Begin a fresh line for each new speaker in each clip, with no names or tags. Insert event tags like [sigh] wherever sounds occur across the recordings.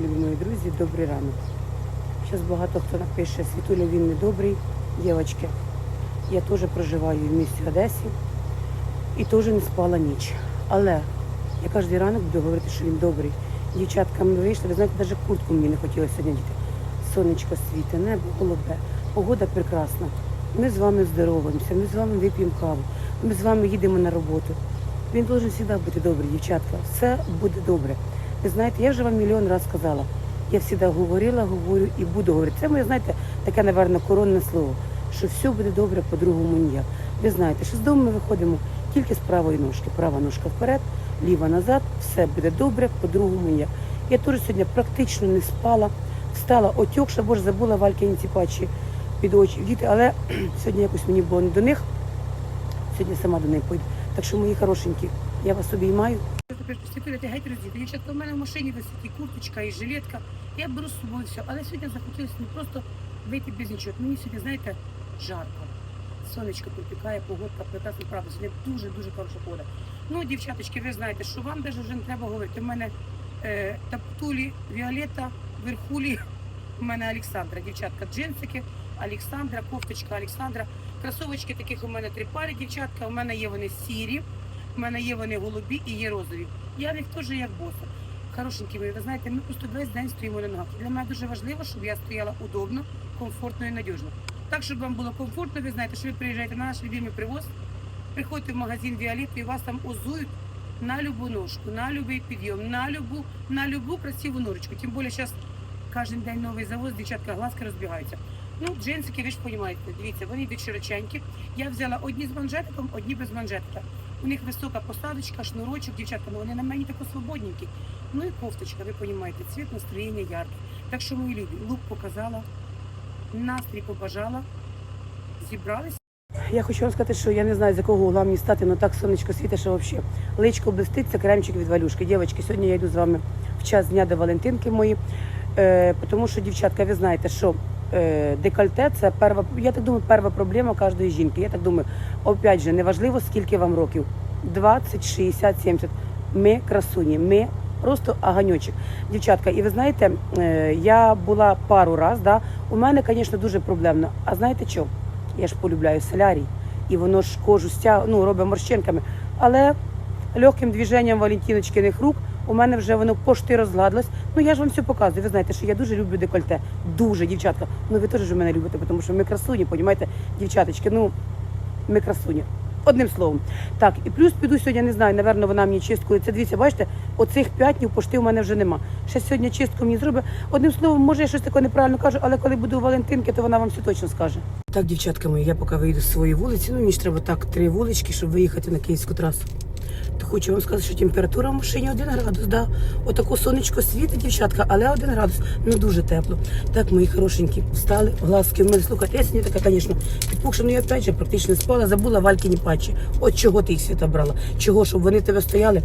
любі мої друзі, добрий ранок. Зараз багато хто напише, Світуля, він не добрий, дівчатки. Я теж проживаю в місті Одесі і теж не спала ніч. Але я кожен ранок буду говорити, що він добрий. Дівчатка, ми вийшли, ви знаєте, навіть куртку мені не хотілося сьогодні діти. Сонечко світе, небо голубе, погода прекрасна. Ми з вами здороваємося, ми з вами вип'ємо каву, ми з вами їдемо на роботу. Він должен завжди бути добрий, дівчатка. Все буде добре. Ви знаєте, я вже вам мільйон разів сказала. Я завжди говорила, говорю і буду говорити. Це моє, знаєте, таке, напевно, коронне слово, що все буде добре, по-другому ніяк. Ви знаєте, що з дому ми виходимо тільки з правої ножки. Права ножка вперед, ліва назад, все буде добре, по-другому ніяк. Я теж сьогодні практично не спала, встала отьокша, бо ж забула вальки пачі під очі діти, але [clears throat] сьогодні якось мені було не до них. Сьогодні сама до неї пойду. Так що, мої хорошенькі, я вас обіймаю. Світуля, ти геть роздіти. Дівчатка, у мене в машині висить і курточка, і жилетка. Я беру з собою все. Але сьогодні захотілося не просто вийти без нічого. Мені сьогодні, знаєте, жарко. Сонечко припікає, погодка прекрасна, правда. Сьогодні дуже-дуже хороша погода. Ну, дівчаточки, ви знаєте, що вам навіть вже не треба говорити. У мене е, таптулі Віолетта, верхулі, у мене Олександра, дівчатка, джинсики, Олександра, кофточка Олександра. Кросовочки таких у мене три пари, дівчатка. У мене є вони сірі, у мене є вони голубі і є розові. Я в них теж як боса. Хорошенькі ви, ви знаєте, ми просто весь день стоїмо на ногах. Для мене дуже важливо, щоб я стояла удобно, комфортно і надіжно. Так, щоб вам було комфортно, ви знаєте, що ви приїжджаєте на наш любимий привоз, приходите в магазин Віоліт і вас там озують на любу ножку, на любий підйом, на любу, на любу красиву ножичку. Тим більше зараз кожен день новий завоз, дівчатка, глазки розбігаються. Ну, джинсики, ви ж розумієте, дивіться, вони йдуть широченькі. Я взяла одні з манжетиком, одні без манжетика. У них висока посадочка, шнурочок, дівчатка, ну вони на мені тако свободненькі. Ну і кофточка, ви розумієте, цвіт настроєння яркий. Так що, мої любі, лук показала, настрій побажала, зібрались. Я хочу вам сказати, що я не знаю, з якого угла стати, але так сонечко світить, що взагалі. Личко блистить, це кремчик від валюшки. Дівчатки, сьогодні я йду з вами в час дня до Валентинки мої. Е, тому що, дівчатка, ви знаєте, що декольте це перва, я так думаю, перша проблема кожної жінки. Я так думаю, опять же, неважливо, скільки вам років. 20, 60, 70. Ми красуні, ми просто аганьочок. Дівчатка, і ви знаєте, е, я була пару раз, да, у мене, звісно, дуже проблемно. А знаєте що? Я ж полюбляю солярій, і воно ж кожу стяг, ну, робить морщинками. Але легким движенням Валентиночкиних рук у мене вже воно пошти розгладилось. Ну я ж вам все показую. Ви знаєте, що я дуже люблю декольте. Дуже, дівчатка. Ну ви теж мене любите, тому що ми красуні, понімаєте, дівчаточки, ну ми красуні. Одним словом. Так, і плюс піду сьогодні, не знаю, напевно, вона мені чисткою. Це дивіться, бачите, оцих п'ятнів пошти у мене вже нема. Ще сьогодні чистку мені зробить. Одним словом, може, я щось таке неправильно кажу, але коли буду у Валентинки, то вона вам все точно скаже. Так, дівчатка мої, я поки вийду з своєї вулиці, ну мені ж треба так три вулички, щоб виїхати на київську трасу. Хочу вам сказати, що температура в машині 1 градус, да. Отако сонечко світить, дівчатка, але 1 градус, ну дуже тепло. Так, мої хорошенькі, встали, глазки в мене слухайте. Я сьогодні така, звісно, підпухша, ну я опять же практично спала, забула валькіні патчі. От чого ти їх світа брала? Чого, щоб вони тебе стояли?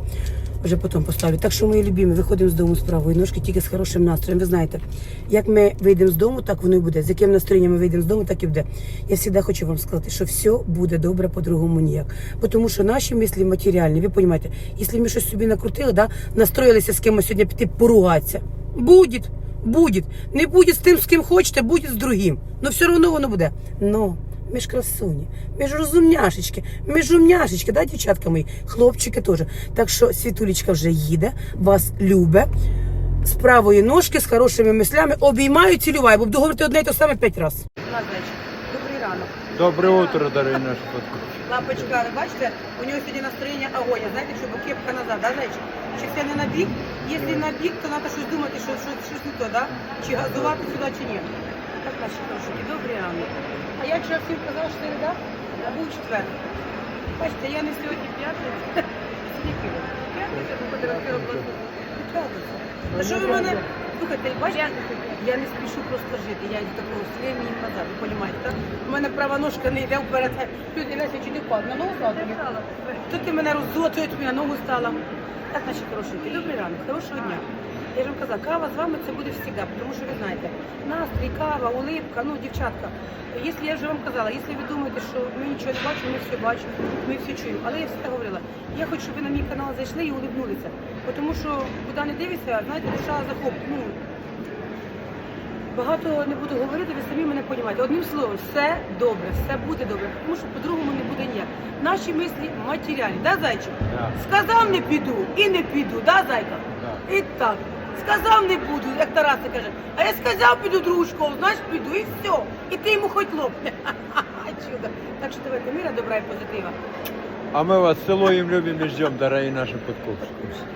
Вже потім поставлю. Так що, мої любимі, виходимо з дому з правої ножки тільки з хорошим настроєм. Ви знаєте, як ми вийдемо з дому, так воно і буде. З яким настроєнням ми вийдемо з дому, так і буде. Я завжди хочу вам сказати, що все буде добре по-другому ніяк. Тому що наші мислі матеріальні, ви розумієте, якщо ми щось собі накрутили, да, настроїлися з кимось сьогодні піти поругатися. Буде, буде. Не буде з тим, з ким хочете, буде з другим. Ну все одно воно буде. Но ми ж красуні, ми ж розумняшечки, ми ж умняшечки, да, дівчатка мої, хлопчики теж. Так що світулечка вже їде, вас любе, з правої ножки, з хорошими мислями, обіймаю, цілюваю, бо буду говорити одне і те саме п'ять разів. Добрий ранок.
Доброе утро, дорогие наши подписчики.
Лапочка, ви бачите, у нього сьогодні настроєння огонь. Знаєте, що бо кепка назад, да, зайчик? Чи все не на бік? Якщо на бік, то треба щось думати, що що- щось не то, да? Чи газувати сюди, чи ні. Так, наші хороші, добрий ранок. А я вчора всім казала, що середа, а був четвер. Бачите, я не сьогодні п'ятниця. [laughs] П'ятниця, розкрила просто. П'ятниця. Та що ви мене, слухайте, бачите, я не спішу просто жити, я йду такого стремені назад, ви розумієте, так? У мене права ножка не йде вперед. Люди, Леся, чи не впав? На ногу стала тобі? То ти мене я тобі на ногу стала. Так, наші хорошенькі, добрий ранок, хорошого дня. Я ж вам казала, кава з вами це буде завжди, тому що ви знаєте, настрій, кава, улипка, ну, дівчатка. Якщо я вже вам казала, якщо ви думаєте, що ми нічого не бачимо, ми все бачимо, ми все чуємо. Але я завжди говорила, я хочу, щоб ви на мій канал зайшли і улибнулися. Тому що куди не дивишся, знаєте, душа захоп. Ну, багато не буду говорити, ви самі мене розумієте. Одним словом, все добре, все буде добре, тому що по-другому не буде ніяк. Наші мислі матеріальні, да, зайчик?
Да.
Сказав не піду і не піду, да, зайка?
Да.
І так. Сказав не буду, як Тарас каже. А я сказав, піду другу школу, знаєш, піду, і все. І ти йому хоч лопне. [laughs] Чудо. Так що давайте мира, добра і позитива.
А мы вас целуем, любим и ждем, дорогие наши подкупщики.